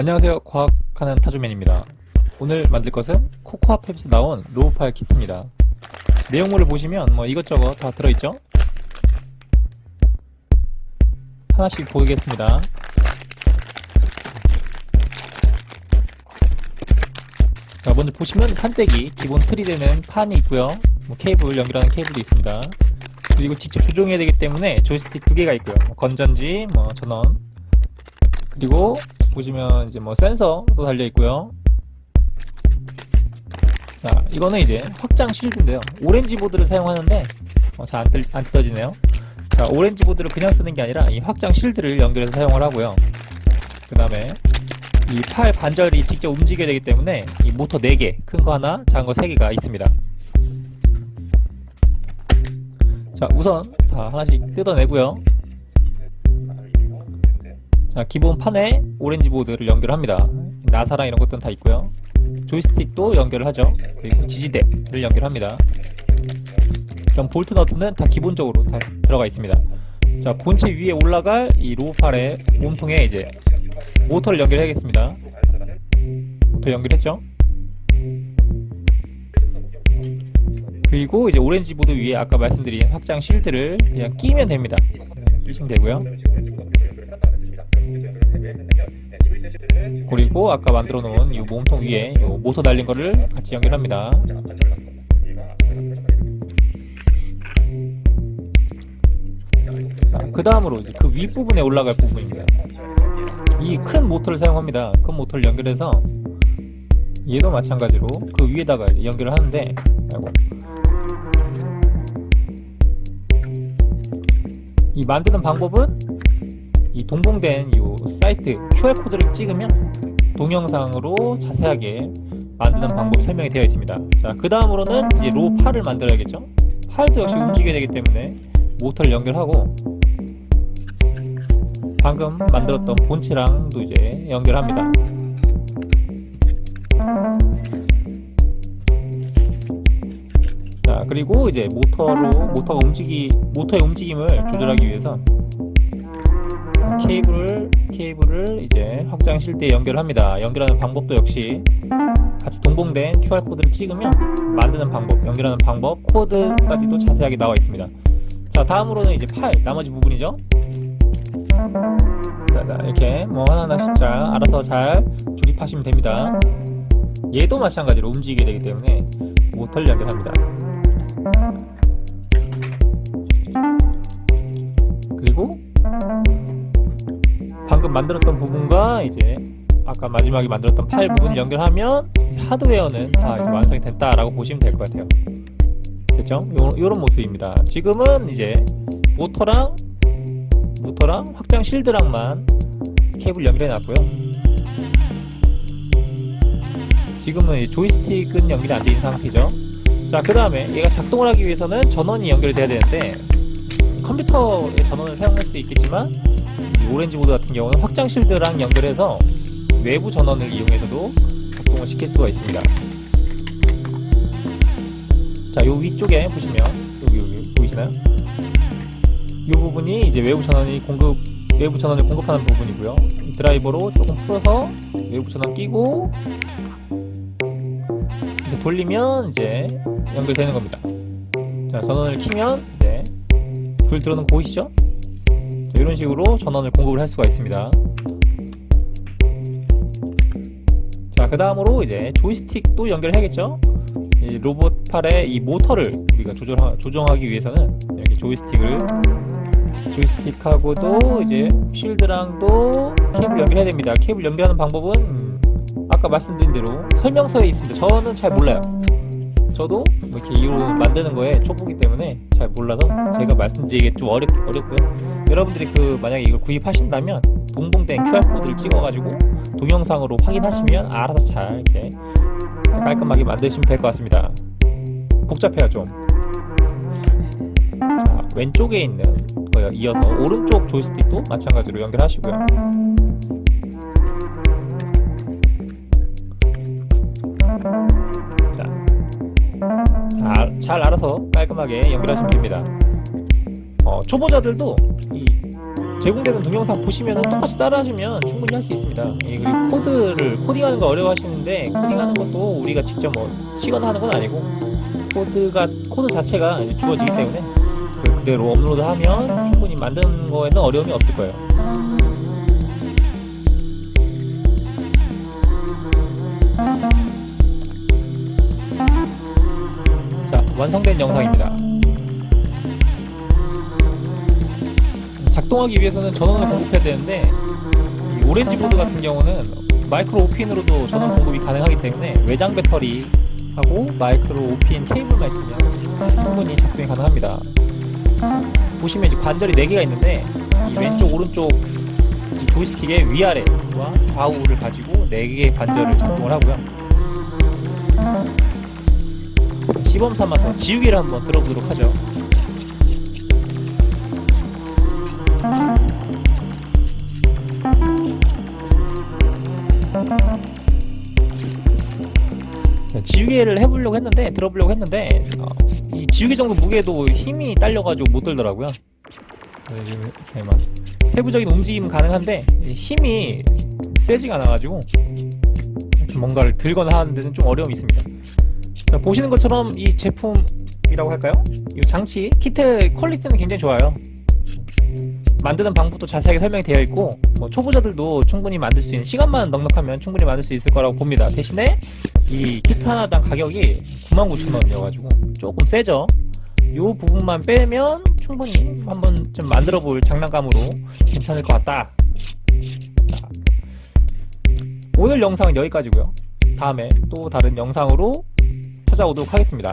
안녕하세요. 과학하는 타조맨입니다. 오늘 만들 것은 코코아 팹에서 나온 로우 파일 키트입니다. 내용물을 보시면 뭐 이것저것 다 들어있죠? 하나씩 보겠습니다. 자, 먼저 보시면 판때기, 기본 틀이 되는 판이 있고요. 뭐 케이블, 연결하는 케이블도 있습니다. 그리고 직접 조종해야 되기 때문에 조이스틱 두 개가 있고요. 뭐 건전지, 뭐 전원, 그리고 보시면 이제 뭐 센서도 달려 있고요. 자, 이거는 이제 확장 실드인데요. 오렌지 보드를 사용하는데 어, 잘안 안 뜯어지네요. 자, 오렌지 보드를 그냥 쓰는 게 아니라 이 확장 실드를 연결해서 사용을 하고요. 그 다음에 이 팔 관절이 직접 움직여야 되기 때문에 이 모터 4개, 큰 거 하나, 작은 거 3개가 있습니다. 자, 우선 다 하나씩 뜯어내고요. 자, 기본 판에 오렌지 보드를 연결합니다. 나사랑 이런 것들은 다 있고요. 조이스틱도 연결을 하죠. 그리고 지지대를 연결합니다. 그럼 볼트 너트는 다 기본적으로 다 들어가 있습니다. 자, 본체 위에 올라갈 이 로우팔의 몸통에 이제 모터를 연결해야겠습니다. 모터 연결했죠? 그리고 이제 오렌지 보드 위에 아까 말씀드린 확장 실드를 그냥 끼면 됩니다. 끼시면 되고요. 그리고 아까 만들어 놓은 이 몸통 위에 이 모터 달린 거를 같이 연결합니다. 그 다음으로 이제 그 윗부분에 올라갈 부분입니다. 이 큰 모터를 사용합니다. 큰 모터를 연결해서 얘도 마찬가지로 그 위에다가 연결을 하는데. 이 만드는 방법은 이 동봉된 이 사이트 QR 코드를 찍으면 동영상으로 자세하게 만드는 방법이 설명이 되어 있습니다. 자, 그 다음으로는 이제 로 팔을 만들어야겠죠? 팔도 역시 움직여야 되기 때문에 모터를 연결하고 방금 만들었던 본체랑도 이제 연결합니다. 자, 그리고 이제 모터로 모터가 움직이 모터의 움직임을 조절하기 위해서 케이블을 케이블을 이제 확장 실대에 연결합니다. 연결하는 방법도 역시 같이 동봉된 QR 코드를 찍으면 만드는 방법, 연결하는 방법, 코드까지도 자세하게 나와 있습니다. 자, 다음으로는 이제 팔 나머지 부분이죠. 이렇게 뭐 하나하나씩 잘 알아서 잘 조립하시면 됩니다. 얘도 마찬가지로 움직이게 되기 때문에 모터를 연결합니다. 방금 만들었던 부분과 이제 아까 마지막에 만들었던 파일 부분을 연결하면 하드웨어는 다 완성이 됐다라고 보시면 될 것 같아요. 됐죠? 요, 요런 모습입니다. 지금은 이제 모터랑 모터랑 확장 실드랑만 케이블 연결해 놨고요. 지금은 이 조이스틱은 연결이 안된 상태죠. 자, 그 다음에 얘가 작동을 하기 위해서는 전원이 연결돼야 되는데 컴퓨터의 전원을 사용할 수도 있겠지만 이 오렌지 보드 같은 경우는 확장 실드랑 연결해서 외부 전원을 이용해서도 작동을 시킬 수가 있습니다. 자, 요 위쪽에 보시면 여기 여기 보이시나요? 이 부분이 이제 외부 전원이 공급 외부 전원을 공급하는 부분이고요. 이 드라이버로 조금 풀어서 외부 전원 끼고 이렇게 돌리면 이제 연결되는 겁니다. 자, 전원을 키면 이제 불 들어오는 거 보이시죠? 자, 이런 식으로 전원을 공급을 할 수가 있습니다. 자, 그 다음으로 이제 조이스틱도 연결해야겠죠? 이 로봇 팔의 이 모터를 우리가 조절 조정하기 위해서는 이렇게 조이스틱을 조이스틱하고도 이제 쉴드랑도 케이블 연결해야 됩니다. 케이블 연결하는 방법은 음, 아까 말씀드린 대로 설명서에 있습니다. 저는 잘 몰라요. 저도 뭐 이렇게 이로 만드는 거에 초보기 때문에 잘 몰라서 제가 말씀드리기 좀 어렵, 어렵고요. 여러분들이 그 만약에 이걸 구입하신다면 동봉된 QR 코드를 찍어가지고 동영상으로 확인하시면 알아서 잘 이렇게 깔끔하게 만드시면 될 것 같습니다. 복잡해요 좀. 자 왼쪽에 있는 거에 이어서 오른쪽 조이스틱도 마찬가지로 연결하시고요. 잘, 잘 알아서 깔끔하게 연결하시면 됩니다. 어, 초보자들도 이 제공되는 동영상 보시면 똑같이 따라하시면 충분히 할 수 있습니다. 예, 그리고 코드를 코딩하는 거 어려워하시는데 코딩하는 것도 우리가 직접 뭐 치거나 하는 건 아니고 코드가 코드 자체가 주어지기 때문에 그 그대로 업로드하면 충분히 만드는 거에는 어려움이 없을 거예요. 완성된 영상입니다. 작동하기 위해서는 전원을 공급해야 되는데 이 오렌지 보드 같은 경우는 마이크로 오핀으로도 전원 공급이 가능하기 때문에 외장 배터리하고 마이크로 오핀 케이블만 있으면 충분히 작동이 가능합니다. 자, 보시면 이제 관절이 4개가 있는데 이 왼쪽 오른쪽 이 조이스틱의 위아래와 좌우를 가지고 4개의 관절을 작동을 하고요. 시범 삼아서 지우개를 한번 들어보도록 하죠. 지우개를 해보려고 했는데 들어보려고 했는데 어, 이 지우개 정도 무게도 힘이 딸려가지고 못 들더라고요. 막 세부적인 움직임 가능한데 이 힘이 세지가 않아가지고 뭔가를 들거나 하는 데는 좀 어려움이 있습니다. 자, 보시는 것처럼 이 제품이라고 할까요? 이 장치 키트 퀄리티는 굉장히 좋아요. 만드는 방법도 자세하게 설명이 되어 있고 뭐 초보자들도 충분히 만들 수 있는 시간만 넉넉하면 충분히 만들 수 있을 거라고 봅니다. 대신에 이 키트 하나당 가격이 99,000원이어가지고 조금 세죠. 요 부분만 빼면 충분히 한번 좀 만들어 볼 장난감으로 괜찮을 것 같다. 자, 오늘 영상은 여기까지고요. 다음에 또 다른 영상으로 찾아오도록 하겠습니다.